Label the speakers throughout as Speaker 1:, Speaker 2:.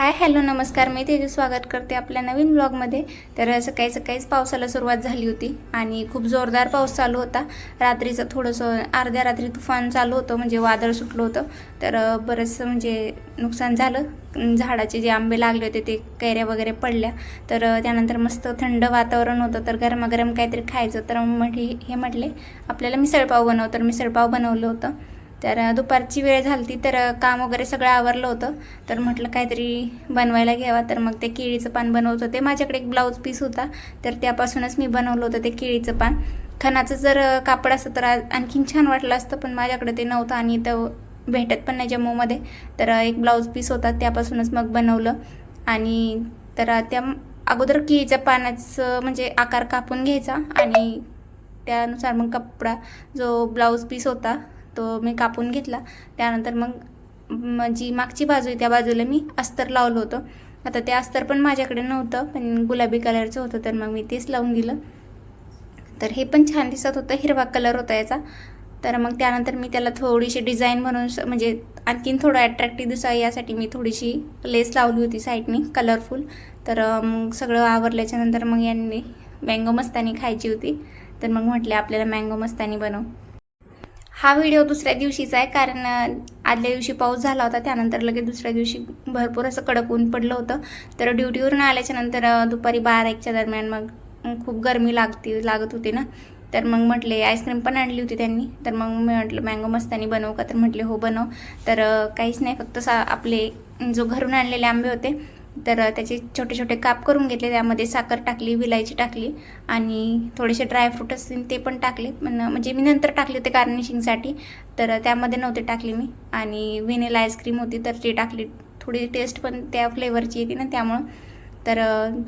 Speaker 1: Hi hello नमस्कार. मी तेजू स्वागत करते आपल्या नवीन ब्लॉगमध्ये. तर सकाळी सकाळीच पावसाला सुरुवात झाली होती आणि खूप जोरदार पाऊस चालू होता. रात्रीचं थोडंसं अर्ध्या रात्री तुफान चालू होतं म्हणजे वादळ सुटलं होतं. तर बरंचसं म्हणजे नुकसान झालं. झाडाचे जे आंबे लागले होते ते कैऱ्या वगैरे पडल्या. तर त्यानंतर मस्त थंड वातावरण होतं. तर गरमागरम काहीतरी खायचं. तर म्हटले हे म्हटले आपल्याला मिसळपाव बनव. तर मिसळपाव बनवलं होतं. तर दुपारची वेळ झाली तर काम वगैरे सगळं आवरलं होतं. तर म्हटलं काहीतरी बनवायला घ्यावा. तर मग ते केळीचं पान बनवत होते. माझ्याकडे एक ब्लाऊज पीस होता. तर त्यापासूनच मी बनवलं होतं ते केळीचं पान. खणाचं जर कापड असतं तर आणखीन छान वाटलं असतं पण माझ्याकडे ते नव्हतं आणि इथं भेटत पण नाही जम्मूमध्ये. तर एक ब्लाऊज पीस होता. त्यापासूनच मग बनवलं. आणि तर त्या अगोदर केळीच्या पानाचं म्हणजे आकार कापून घ्यायचा आणि त्यानुसार मग कपडा जो ब्लाऊज पीस होता तो मी कापून घेतला. त्यानंतर मग म- जी मागची बाजू आहे त्या बाजूला मी अस्तर लावलं होतं. आता ते अस्तर पण माझ्याकडे नव्हतं पण गुलाबी कलरचं होतं तर मग मी तेच लावून दिलं. तर हे पण छान दिसत होतं हिरवा कलर होता याचा. तर मग त्यानंतर मी त्याला थोडीशी डिझाईन म्हणून स- म्हणजे आणखीन थोडं अट्रॅक्टिव्ह दिसावं यासाठी मी थोडीशी लेस लावली होती साईडनी कलरफुल तर मग सगळं आवरल्याच्यानंतर मग यांनी मँगो मस्तानी खायची होती. तर मग म्हटले आपल्याला मँगो मस्तानी बनव. हा व्हिडिओ दुसऱ्या दिवशीचा आहे कारण आदल्या दिवशी पाऊस झाला होता त्यानंतर लगेच दुसऱ्या दिवशी भरपूर असं कडक ऊन पडलं होतं. तर ड्युटीवरून आल्याच्यानंतर दुपारी बारा एकच्या दरम्यान मग खूप गरमी लागती लागत होती ना. तर मग म्हटले आईस्क्रीम पण आणली होती त्यांनी. तर मग मी म्हटलं मँगो मस्तानी बनवू का? तर म्हटले हो बनव. तर काहीच नाही फक्त सा आपले जो घरून आणलेले आंबे होते तर त्याचे छोटे छोटे काप करून घेतले त्यामध्ये साखर टाकली विलायची टाकली आणि थोडेसे ड्रायफ्रूट असतील ते पण टाकले. पण म्हणजे मी नंतर टाकले होते गार्निशिंगसाठी तर त्यामध्ये नव्हते टाकले मी. आणि व्हेनिला आईस्क्रीम होती तर ती टाकली. थोडी टेस्ट पण त्या फ्लेवरची येते ना त्यामुळं. तर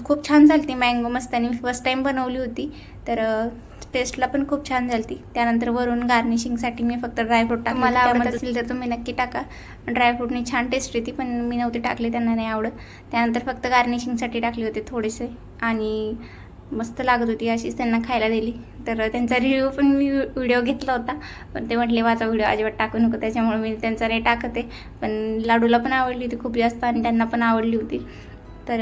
Speaker 1: खूप छान झाली ती मँगो मस्तानी. मी फर्स्ट टाईम बनवली होती. तर टेस्टला पण खूप छान झाली त्यानंतर वरून गार्निशिंगसाठी मी फक्त ड्रायफ्रूट टाकले मला आवडत असेल तर तुम्ही नक्की टाका. ड्रायफ्रूटने छान टेस्ट येते पण मी नव्हते टाकले त्यांना नाही आवडत. त्यानंतर फक्त गार्निशिंगसाठी टाकले होते थोडेसे. आणि मस्त लागत होती अशीच त्यांना खायला दिली. तर त्यांचा रिव्ह्यू पण मी व्हिडिओ घेतला होता. पण ते म्हटले माझा व्हिडिओ अजिबात टाकू नको. त्याच्यामुळे मी त्यांचा नाही टाकत. पण लाडूला पण आवडली होती खूप जास्त आणि त्यांना पण आवडली होती. तर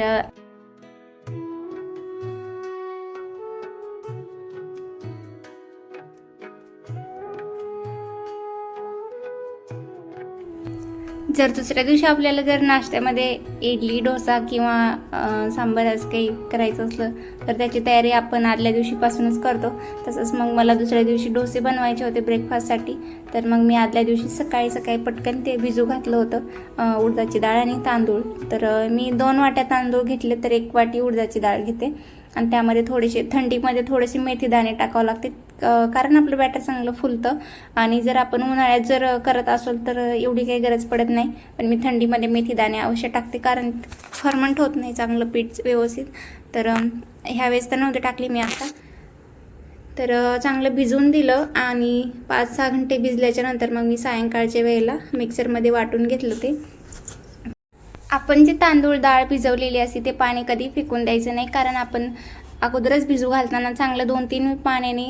Speaker 1: जर दुसऱ्या दिवशी आपल्याला जर नाश्त्यामध्ये इडली डोसा किंवा सांबार असं काही करायचं असलं तर त्याची तयारी आपण आदल्या दिवशीपासूनच करतो. तसंच मग मला दुसऱ्या दिवशी डोसे बनवायचे होते ब्रेकफास्टसाठी तर मग मी आदल्या दिवशी सकाळी सकाळी पटकन ते भिजू घातलं होतं उडदाची डाळ आणि तांदूळ. तर मी दोन वाट्या तांदूळ घेतले तर एक वाटी उडदाची डाळ घेते. आणि त्यामध्ये थोडेसे थंडीमध्ये थोडेसे मेथी दाणे टाकावं लागते. कारण आपलं बॅटर चांगलं फुलतं आणि जर आपण उन्हाळ्यात जर करत असेल तर एवढी काही गरज पडत नाही. पण मी थंडीमध्ये मेथी दाणे अवश्य टाकते कारण फर्मंट होत नाही चांगलं पीठ व्यवस्थित. तर ह्यावेळेस तर नव्हते टाकली मी आता. तर चांगलं भिजवून दिलं आणि पाच सहा घंटे भिजल्याच्या नंतर मग मी सायंकाळच्या वेळेला मिक्सरमध्ये वाटून घेतलं ते. आपण जे तांदूळ डाळ भिजवलेली असते ते पाणी कधी फेकून द्यायचं नाही. कारण आपण अगोदरच भिजू घालताना चांगलं दोन तीन पाण्याने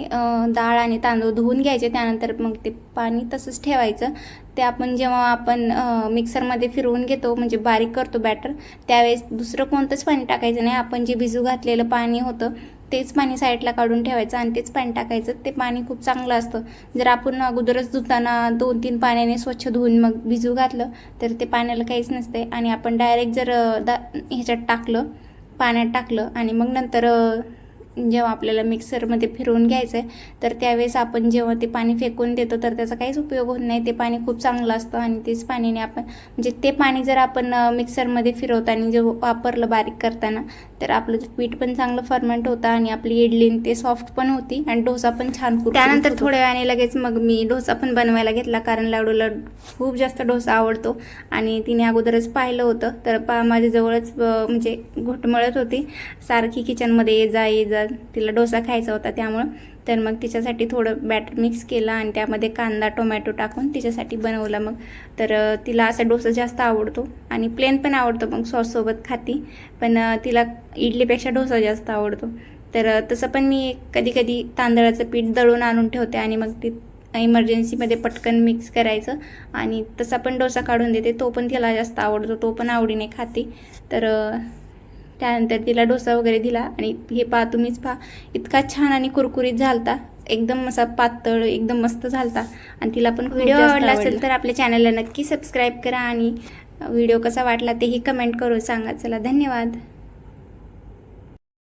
Speaker 1: डाळ आणि तांदूळ धुवून घ्यायचे. त्यानंतर मग ते पाणी तसंच ठेवायचं. ते आपण जेव्हा आपण मिक्सरमध्ये फिरवून घेतो म्हणजे बारीक करतो बॅटर त्यावेळेस दुसरं कोणतंच पाणी टाकायचं नाही. आपण जे भिजू घातलेलं पाणी होतं तेच पाणी साईडला काढून ठेवायचं आणि तेच पाणी टाकायचं. ते पाणी खूप चांगलं असतं. जर आपण अगोदरच धुताना दोन तीन पाण्याने स्वच्छ धुवून मग भिजू घातलं तर ते पाण्याला काहीच नसते आणि आपण डायरेक्ट जर दा ह्याच्यात टाकलं पाण्यात टाकलं आणि मग नंतर जेव्हा आपल्याला मिक्सरमध्ये फिरवून घ्यायचं आहे तर त्यावेळेस आपण जेव्हा ते पाणी फेकून देतो तर त्याचा काहीच उपयोग होत नाही. ते पाणी खूप चांगलं असतं आणि तेच पाणीने आपण म्हणजे ते पाणी जर आपण मिक्सरमध्ये फिरवताना जे वापरलं बारीक करताना तर आपलं पीठ पण चांगलं फर्मेंट होतं आणि आपली इडली ते सॉफ्ट पण होती आणि डोसा पण छान त्यानंतर थोड्या वेळाने लगेच मग मी डोसा पण बनवायला घेतला कारण लाडूला खूप जास्त डोसा आवडतो. आणि तिने अगोदरच पाहिलं होतं तर पा माझ्याजवळच म्हणजे घुटमळत होती. सारखी किचनमध्ये ये जा ये जा तिला डोसा खायचा होता त्यामुळं. तर मग तिच्यासाठी थोडं बॅटर मिक्स केलं आणि त्यामध्ये कांदा टोमॅटो टाकून तिच्यासाठी बनवला मग. तर तिला असा डोसा जास्त आवडतो आणि प्लेन पण आवडतो मग सॉससोबत खाती. पण तिला इडलीपेक्षा डोसा जास्त आवडतो. तर तसं पण मी कधी कधी तांदळाचं पीठ दळून आणून ठेवते आणि मग ते इमर्जन्सीमध्ये पटकन मिक्स करायचं आणि तसा पण डोसा काढून देते. तो पण तिला जास्त आवडतो. तो पण आवडीने खाते. तर त्यानंतर तिला डोसा वगैरे दिला आणि हे पहा तुम्हीच पहा इतका छान आणि कुरकुरीत झालता. एकदम असा पातळ एकदम मस्त झालता. आणि तिला पण व्हिडिओ आवडला असेल तर आपल्या चॅनलला नक्की सबस्क्राईब करा आणि व्हिडिओ कसा वाटला तेही कमेंट करून सांगा. चला धन्यवाद.